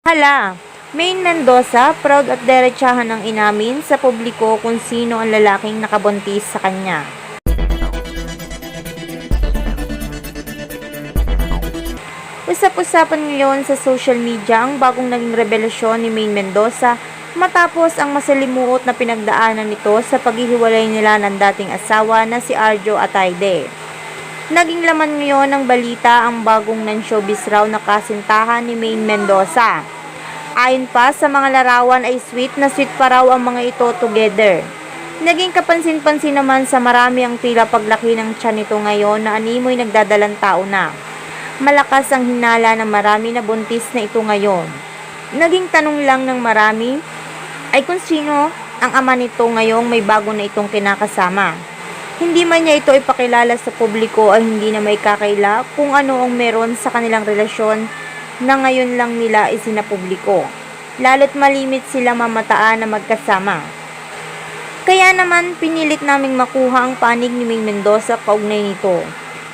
Hala, Maine Mendoza, proud at derechahan ng inamin sa publiko kung sino ang lalaking nakabuntis sa kanya. Usap-usapan ngayon sa social media ang bagong naging revelasyon ni Maine Mendoza matapos ang masalimuot na pinagdaanan nito sa paghihiwalay nila ng dating asawa na si Arjo Atayde. Naging laman ngayon ng balita ang bagong non-showbiz raw na kasintahan ni Maine Mendoza. Ayon pa sa mga larawan ay sweet na sweet pa raw ang mga ito together. Naging kapansin-pansin naman sa marami ang tila paglaki ng tiyan nito ngayon na animoy nagdadalang tao na. Malakas ang hinala ng marami na buntis na ito ngayon. Naging tanong lang ng marami ay kung sino ang ama nito ngayong may bago na itong kinakasama. Hindi man niya ito ipakilala sa publiko ay hindi na may kakaila kung ano ang meron sa kanilang relasyon na ngayon lang nila isinapubliko. Lalo't malimit sila mamataan na magkasama. Kaya naman pinilit naming makuha ang panig ni Ming Mendoza kaugnay nito.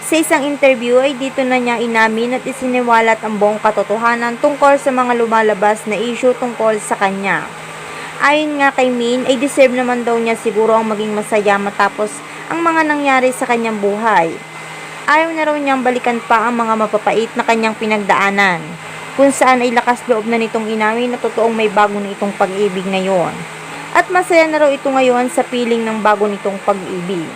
Sa isang interview ay dito na niya inamin at isiniwalat ang buong katotohanan tungkol sa mga lumalabas na issue tungkol sa kanya. Ayon nga kay Min ay deserve naman daw niya siguro ang maging masaya matapos ang mga nangyari sa kanyang buhay. Ayaw na raw niyang balikan pa ang mga mapapait na kanyang pinagdaanan, kung saan ay lakas loob na nitong inamin na totoong may bago na itong pag-ibig ngayon. At masaya na raw ito ngayon sa piling ng bago nitong pag-ibig.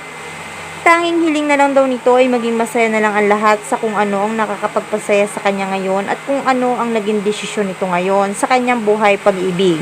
Tanging hiling na lang daw nito ay maging masaya na lang ang lahat sa kung ano ang nakakapagpasaya sa kanya ngayon at kung ano ang naging desisyon nito ngayon sa kanyang buhay pag-ibig.